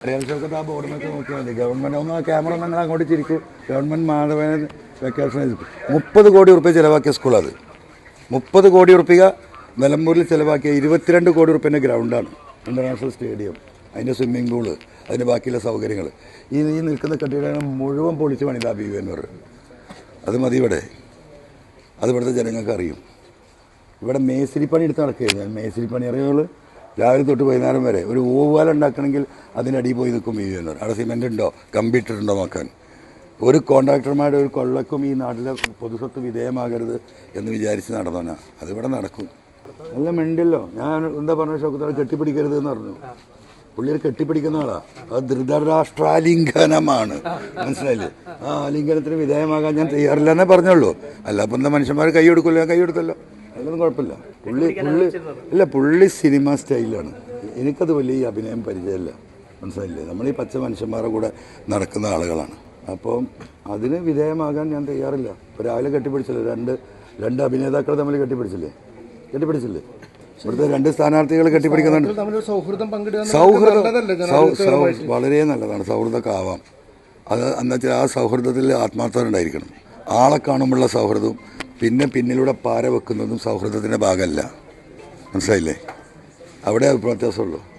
ആ ബോർഡിനൊക്കെ നോക്കിയാൽ മതി ഒന്ന് ആ ക്യാമറ നിങ്ങൾ അങ്ങോട്ട് ചിരിക്കും. ഗവൺമെന്റ് മാധവന വെക്കേഷൻ മുപ്പത് കോടി ഉറുപ്പ്യ ചിലവാക്കിയ സ്കൂളത്. മുപ്പത് കോടി ഉറുപ്പിക നിലമ്പൂരിൽ ചിലവാക്കിയ ഇരുപത്തിരണ്ട് കോടി ഉറുപ്പ്യന്റെ ഗ്രൗണ്ടാണ്. ഇന്റർനാഷണൽ സ്റ്റേഡിയം അതിന്റെ സ്വിമ്മിംഗ് പൂൾ അതിന്റെ ബാക്കിയുള്ള സൗകര്യങ്ങൾ. ഈ ഈ നിൽക്കുന്ന കെട്ടിടങ്ങൾ മുഴുവൻ പൊളിച്ച് പണിതാ ബി വർ അത് മതി ഇവിടെ. അത് ഇവിടുത്തെ ജനങ്ങൾക്ക് അറിയും ഇവിടെ മേസ്തിരി പണി എടുത്ത് നടക്കുകയാണ് മേസ്തിരി പണി രാവിലെ തൊട്ട് വൈകുന്നേരം വരെ ഒരു ഓവുപാലം ഉണ്ടാക്കണമെങ്കിൽ അതിനടിയിൽ പോയി നിൽക്കും ഈ എന്ന് അവിടെ സിമെന്റ് ഉണ്ടോ? കമ്പ്യൂട്ടർ ഉണ്ടോ നോക്കാൻ ഒരു കോൺട്രാക്ടർമാരുടെ ഒരു കൊള്ളക്കും ഈ നാട്ടിലെ പൊതുസ്വത്ത് വിധേയമാകരുത് എന്ന് വിചാരിച്ച് നടന്നോനാ അതിവിടെ നടക്കും. നല്ല മിണ്ടല്ലോ ഞാൻ എന്താ പറഞ്ഞ ഷോക്കത്തോടെ കെട്ടിപ്പിടിക്കരുത് എന്ന് പറഞ്ഞു. പുള്ളിയെ കെട്ടിപ്പിടിക്കുന്ന ആളാ. അത് ധൃതരാഷ്ട്രാലിംഗനമാണ്. മനസ്സിലായില്ലേ? ആ ആലിംഗനത്തിന് വിധേയമാകാൻ ഞാൻ തയ്യാറില്ല എന്നേ പറഞ്ഞുള്ളൂ. അല്ല അപ്പം എന്താ മനുഷ്യന്മാർ കൈ കൊടുക്കില്ല കൈ കൊടുത്തല്ലോ. അതിലൊന്നും കുഴപ്പമില്ല. പുള്ളി പുള്ളി ഇല്ല പുള്ളി സിനിമ സ്റ്റൈലാണ്. എനിക്കത് വലിയ ഈ അഭിനയം പരിചയമില്ല. മനസ്സിലായില്ലേ? നമ്മൾ ഈ പച്ച മനുഷ്യന്മാരുടെ കൂടെ നടക്കുന്ന ആളുകളാണ്. അപ്പം അതിന് വിധേയമാകാൻ ഞാൻ തയ്യാറില്ല. ഇപ്പോൾ രാവിലെ കെട്ടിപ്പിടിച്ചില്ലേ? രണ്ട് രണ്ട് അഭിനേതാക്കൾ തമ്മിൽ കെട്ടിപ്പിടിച്ചില്ലേ? കെട്ടിപ്പിടിച്ചില്ലേ? ഇവിടുത്തെ രണ്ട് സ്ഥാനാർത്ഥികൾ കെട്ടിപ്പിടിക്കുന്നുണ്ട്. തമ്മിൽ സൗഹൃദം വളരെ നല്ലതാണ്. സൗഹൃദമൊക്കെ ആവാം അത് എന്താ വെച്ചാൽ ആ സൗഹൃദത്തിൽ ആത്മാർത്ഥത ഉണ്ടായിരിക്കണം ആളെ കാണുമ്പോഴുള്ള സൗഹൃദവും പിന്നെ പിന്നിലൂടെ പാര വെക്കുന്നതും സൗഹൃദത്തിന്റെ ഭാഗമല്ല. മനസ്സിലായില്ലേ? അവിടെ വ്യത്യാസമുള്ളൂ.